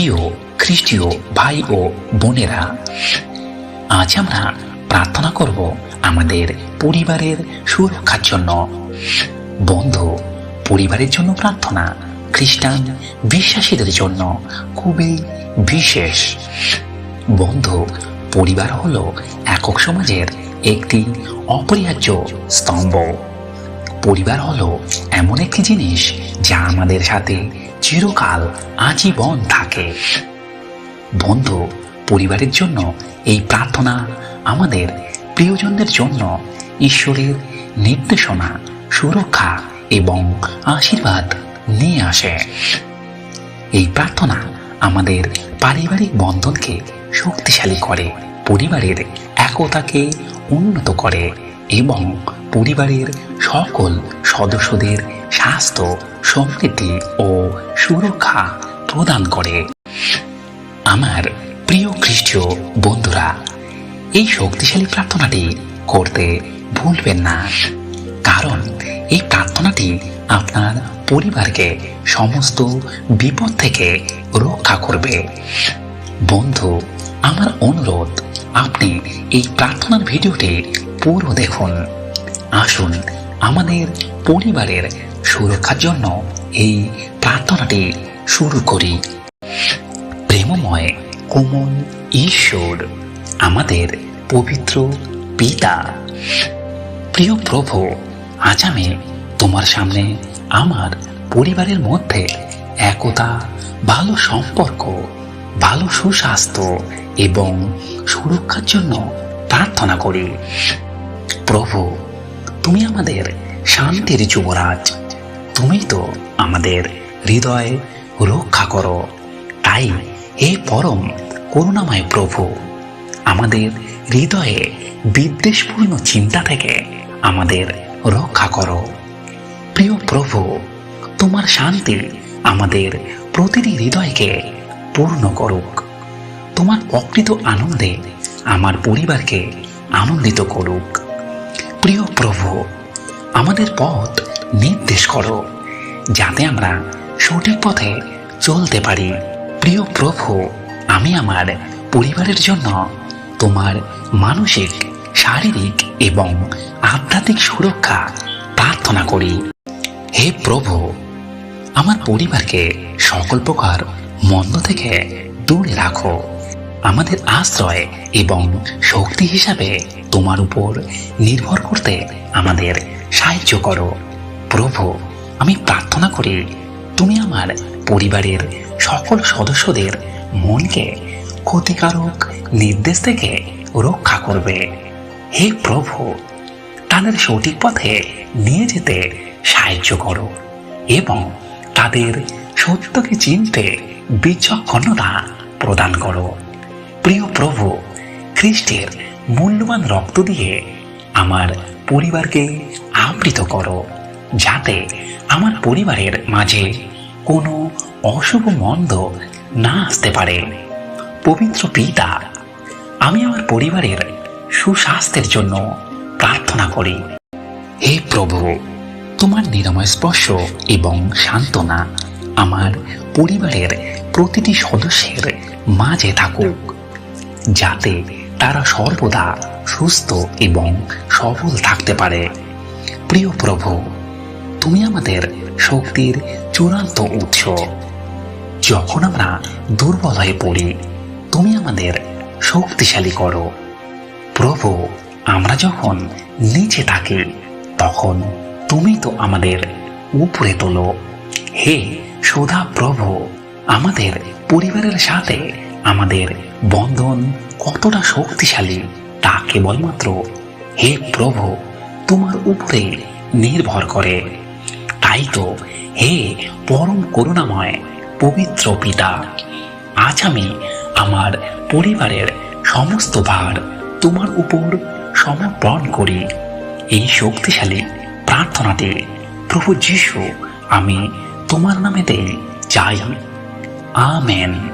প্রিয় খ্রিস্টীয় ভাই ও বোনেরা, আজ আমরা প্রার্থনা করব আমাদের পরিবারের সুরক্ষার জন্য। বন্ধু, পরিবারের জন্য প্রার্থনা, খ্রিস্টান বিশ্বাসীদের জন্য খুবই বিশেষ। বন্ধু, পরিবার হলো একক সমাজের একটি অপরিহার্য স্তম্ভ। পরিবার হলো এমন একটি জিনিস যা আমাদের সাথে চিরকাল আজীবন থাকে। বন্ধু, পরিবারের জন্য এই প্রার্থনা আমাদের প্রিয়জনদের জন্য ঈশ্বরের নির্দেশনা, সুরক্ষা এবং আশীর্বাদ নিয়ে আসে। এই প্রার্থনা আমাদের পারিবারিক বন্ধনকে শক্তিশালী করে, পরিবারের একতাকে উন্নত করে এবং পরিবারের সকল সদস্যদের স্বাস্থ্য, সমৃদ্ধি ও সুরক্ষা প্রদান করে। আমার প্রিয় খ্রিস্টীয় বন্ধুরা, এই শক্তিশালী প্রার্থনাটি করতে ভুলবেন না, কারণ এই প্রার্থনাটি আপনার পরিবারকে সমস্ত বিপদ থেকে রক্ষা করবে। বন্ধু, আমার অনুরোধ, আপনি এই প্রার্থনার ভিডিওটি পুরো দেখুন। আসুন আমাদের পরিবারের সুরক্ষার জন্য এই প্রার্থনাটি শুরু করি। প্রেমময় কোমল ঈশ্বর, আমাদের পবিত্র পিতা। প্রিয় প্রভু, আজ আমি তোমার সামনে আমার পরিবারের মধ্যে একতা, ভালো সম্পর্ক, ভালো সুস্বাস্থ্য এবং সুরক্ষার জন্য প্রার্থনা করি। প্রভু তুমি আমাদের শান্তির যুবরাজ। তুমি তো আমাদের হৃদয় রক্ষা করো। তাই হে পরম করুণাময় প্রভু, আমাদের হৃদয়ে বিদ্বেষপূর্ণ চিন্তা থেকে আমাদের রক্ষা করো। প্রিয় প্রভু, তোমার শান্তি আমাদের প্রতিটি হৃদয়কে পূর্ণ করুক। তোমার প্রকৃত আনন্দে আমার পরিবারকে আনন্দিত করুক। প্রিয় প্রভু, আমাদের পথ নির্দেশ করো, যাতে আমরা সঠিক পথে চলতে পারি। প্রিয় প্রভু, আমি আমার পরিবারের জন্য তোমার মানসিক, শারীরিক এবং আধ্যাত্মিক সুরক্ষা প্রার্থনা করি। হে প্রভু, আমার পরিবারকে সকল প্রকার মন্দ থেকে দূরে রাখো। আমাদের আশ্রয় এবং শক্তি হিসাবে তোমার উপর নির্ভর করতে আমাদের সাহায্য করো। প্রভু, আমি প্রার্থনা করি, তুমি আমার পরিবারের সকল সদস্যদের মনকে ক্ষতিকারক নির্দেশ থেকে রক্ষা করবে। হে প্রভু, তাদের সঠিক পথে নিয়ে যেতে সাহায্য করো এবং তাদের সত্যকে চিনতে বিচক্ষণতা প্রদান করো। প্রিয় প্রভু, খ্রিস্টের মূল্যবান রক্ত দিয়ে আমার পরিবারকে আবৃত করো, যাতে আমার পরিবারের মাঝে কোনো অশুভ মন্দ না আসতে পারে। পবিত্র পিতা, আমি আমার পরিবারের সুস্বাস্থ্যের জন্য প্রার্থনা করি। হে প্রভু, তোমার নিরাময় স্পর্শ এবং সান্ত্বনা আমার পরিবারের প্রতিটি সদস্যের মাঝে থাকুক। যাতে তারা সর্বদা সুস্থ এবং সফল থাকতে পারে। প্রিয় প্রভু, তুমি আমাদের শক্তির চূড়ান্ত উৎস। যখন আমরা দুর্বল হয়ে পড়ি, তুমি আমাদের শক্তিশালী করো। প্রভু, আমরা যখন নিচে থাকি, তখন তুমি তো আমাদের উপরে তোলো। হে সোধা প্রভু, আমাদের পরিবারের সাথে আমাদের বন্ধন কতটা শক্তিশালী, তা কেবলমাত্র হে প্রভু তোমার উপরে নির্ভর করে। তাই তো হে পরম করুণাময় পবিত্র পিতা, আজ আমি আমার পরিবারের সমস্ত ভার তোমার উপর সমর্পণ করি। এই শক্তিশালী প্রার্থনাতে প্রভু যিশু আমি তোমার নামে দেই চাই আমেন।